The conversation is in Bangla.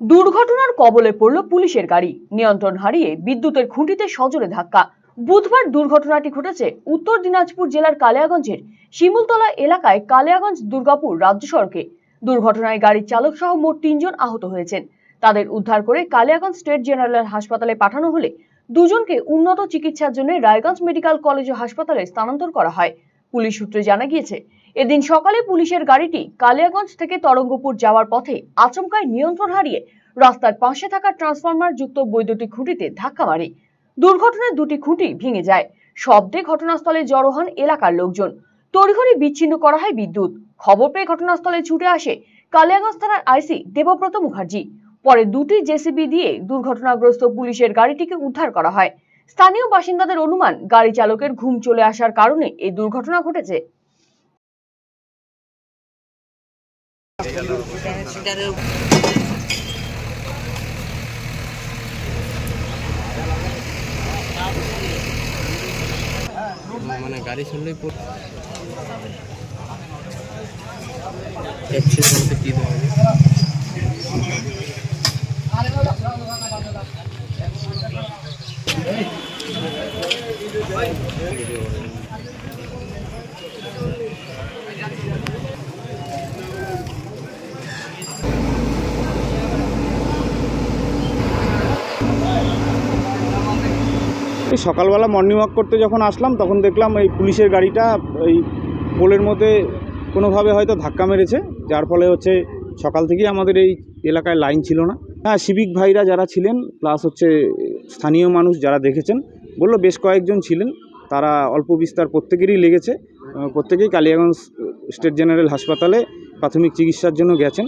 দুর্ঘটনার কবলে পড়ল পুলিশের গাড়ি। নিয়ন্ত্রণ হারিয়ে বিদ্যুতের খুঁটিতে সজোরে ধাক্কা। বুধবার দুর্ঘটনাটি ঘটেছে উত্তর দিনাজপুর জেলার কালিয়াগঞ্জের শিমুলতলা এলাকায় কালিয়াগঞ্জ দুর্গাপুর রাজ্য সড়কে। দুর্ঘটনায় গাড়ির চালক সহ মোট তিনজন আহত হয়েছেন। তাদের উদ্ধার করে কালিয়াগঞ্জ স্টেট জেনারেল হাসপাতালে পাঠানো হলে দুজনকে উন্নত চিকিৎসার জন্য রায়গঞ্জ মেডিকেল কলেজ ও হাসপাতালে স্থানান্তর করা হয়। পুলিশ সূত্রে জানা গিয়েছে, এদিন সকালে পুলিশের গাড়িটি কালিয়াগঞ্জ থেকে তরঙ্গপুর যাওয়ার পথে আচমকায় নিয়ন্ত্রণ হারিয়ে রাস্তার পাশে থাকা ট্রান্সফরমার যুক্ত বৈদ্যুতিক খুঁটিতে ধাক্কা মারে। দুর্ঘটনায় দুটি খুঁটি ভেঙে যায়। শব্দে ঘটনাস্থলে জড়ো হন এলাকার লোকজন। তড়িঘড়ি বিচ্ছিন্ন করা হয় বিদ্যুৎ। খবর পেয়ে ঘটনাস্থলে ছুটে আসে কালিয়াগঞ্জ থানার আইসি দেবব্রত মুখার্জি। পরে দুটি জেসিবি দিয়ে দুর্ঘটনাগ্রস্ত পুলিশের গাড়িটিকে উদ্ধার করা হয়। স্থানীয় বাসিন্দাদের অনুমান, গাড়ি চালকের ঘুম চলে আসার কারণে এই দুর্ঘটনা ঘটেছে। মানে গাড়ি শুনলেই পড় অ্যাক্সিস বলতে কী দেওয়া এই সকালবেলা মর্নিং ওয়াক করতে যখন আসলাম, তখন দেখলাম এই পুলিশের গাড়িটা এই পোলের মধ্যে কোনোভাবে হয়তো ধাক্কা মেরেছে, যার ফলে হচ্ছে সকাল থেকেই আমাদের এই এলাকায় লাইন ছিল না। হ্যাঁ সিভিক ভাইরা যারা ছিলেন প্লাস হচ্ছে স্থানীয় মানুষ যারা দেখেছেন বলল, বেশ কয়েকজন ছিলেন, তারা অল্প বিস্তার প্রত্যেকেরই লেগেছে। প্রত্যেকেই কালিয়াগঞ্জ স্টেট জেনারেল হাসপাতালে প্রাথমিক চিকিৎসার জন্য গেছেন।